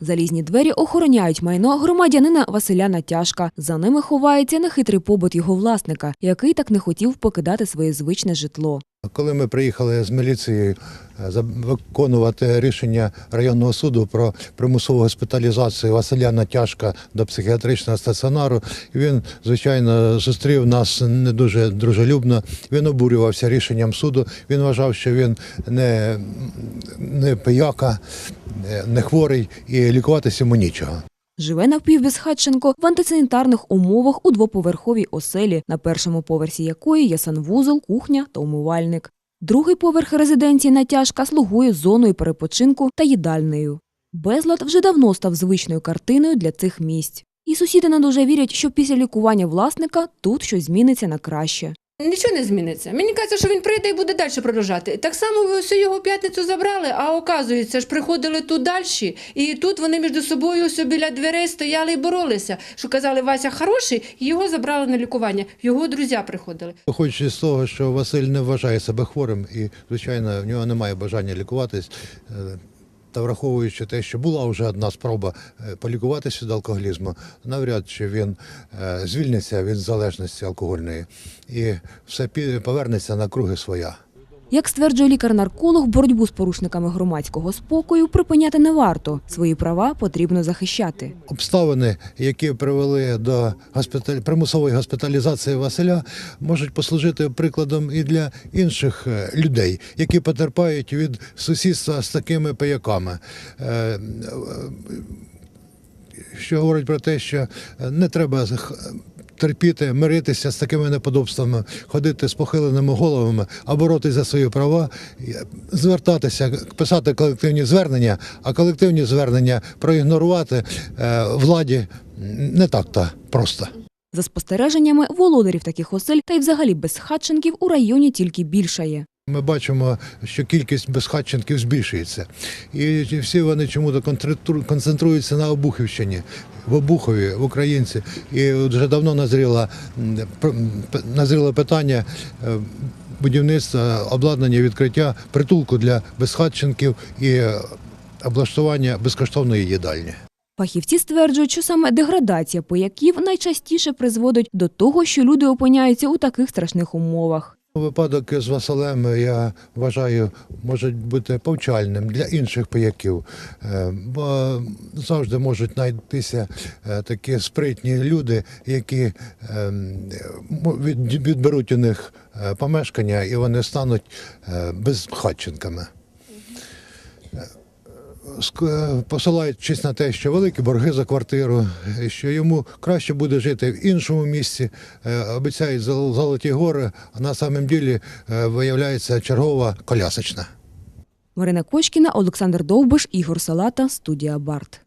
Залізні двері охороняють майно громадянина Василя Натяжка. За ними ховається нехитрий побут його власника, який так не хотів покидати своє звичне житло. Коли ми приїхали з міліцією е, виконувати рішення районного суду про примусову госпіталізацію Василя Натяжка до психіатричного стаціонару, він, звичайно, зустрів нас не дуже дружелюбно. Він обурювався рішенням суду. Він вважав, що він не, не пияка, е, не хворий і лікуватися йому нічого. Живе навпівбезхатченко в антисанітарних умовах у двоповерховій оселі, на першому поверсі якої є санвузол, кухня та умивальник. Другий поверх резиденції Натяжка слугує зоною перепочинку та їдальнею. Безлад вже давно став звичною картиною для цих місць. І сусіди не дуже вірять, що після лікування власника тут щось зміниться на краще. Нічого не зміниться. Мені кажеться, що він прийде і буде далі продовжати. Так само ви ось його п'ятницю забрали, а оказується ж приходили тут далі, і тут вони між собою ось біля дверей стояли і боролися. Що казали, Вася хороший, і його забрали на лікування. Його друзі приходили. Виходячи з того, що Василь не вважає себе хворим і, звичайно, в нього немає бажання лікуватись. Та враховуючи те, що була вже одна спроба е, полікуватися від алкоголізму, навряд чи він е, звільниться від залежності алкогольної і все повернеться на круги своя. Як стверджує лікар-нарколог, боротьбу з порушниками громадського спокою припиняти не варто. Свої права потрібно захищати. Обставини, які привели до госпіталь... примусової госпіталізації Василя, можуть послужити прикладом і для інших е, людей, які потерпають від сусідства з такими пияками. Е, е, Що говорить про те, що не треба терпіти, миритися з такими неподобствами, ходити з похиленими головами, а боротися за свої права, звертатися, писати колективні звернення, а колективні звернення проігнорувати е, владі не так-то просто. За спостереженнями володарів таких осель та й взагалі безхатченків у районі тільки більшає. Ми бачимо, що кількість безхатченків збільшується. І всі вони чому-то концентру- концентруються на Обухівщині, в Обухові, в Українці. І вже давно назріло, назріло питання е, будівництва, обладнання відкриття притулку для безхатченків і е, облаштування безкоштовної їдальні. Фахівці стверджують, що саме деградація пояків найчастіше призводить до того, що люди опиняються у таких страшних умовах. Випадок з Василем, я вважаю, може бути повчальним для інших пияків, Е, бо завжди можуть знайтися е, такі спритні люди, які ем, відберуть у них е, помешкання і вони стануть безхатченками. Посилаючись на те, що великі борги за квартиру, що йому краще буде жити в іншому місці, е, обіцяють зол- золоті гори, а на самом ділі е, виявляється чергова колясочна. Марина Кочкіна, Олександр Довбиш, Ігор Салата, студія Барт.